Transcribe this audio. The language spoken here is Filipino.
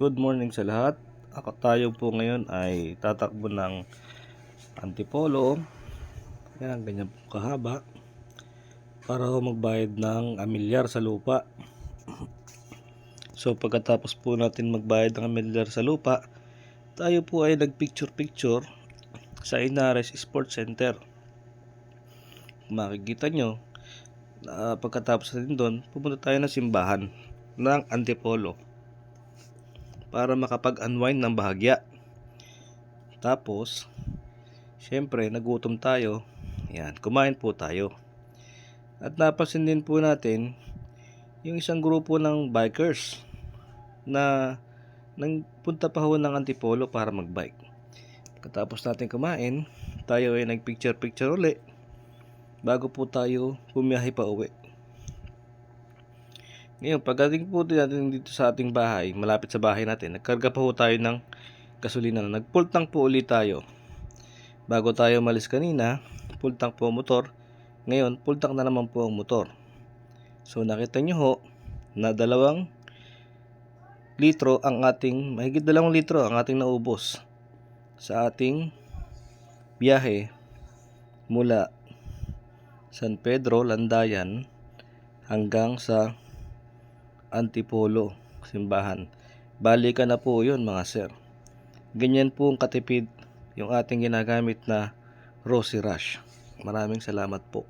Good morning sa lahat. Ako tayo po ngayon ay tatakbo ng Antipolo. Yan, ganyan po kahaba. Para ho magbayad ng amilyar sa lupa. So pagkatapos po natin magbayad ng amilyar sa lupa, tayo po ay nagpicture-picture sa Inares Sports Center. Makikita nyo, na pagkatapos natin doon, pupunta tayo ng simbahan ng Antipolo para makapag-unwind ng bahagya. Tapos, syempre, nagutom tayo. Yan, kumain po tayo. At napansin din po natin yung isang grupo ng bikers na nagpunta pa ho ng Antipolo para magbike. Katapos natin kumain, tayo ay nagpicture-picture uli bago po tayo bumiyahe pa uwi. Ngayon, pagdating po natin dito sa ating bahay, malapit sa bahay natin, nagkarga pa po tayo ng gasolina. Nag-full tank po ulit tayo. Bago tayo malis kanina, full tank po ang motor. Ngayon, full tank na naman po ang motor. So, nakita nyo ho, na dalawang litro ang ating, mahigit dalawang litro ang ating naubos sa ating biyahe mula San Pedro, Landayan hanggang sa Antipolo, simbahan. Balikan na po yun mga sir. Ganyan po ang katipid yung ating ginagamit na Rosy Rush. Maraming salamat po.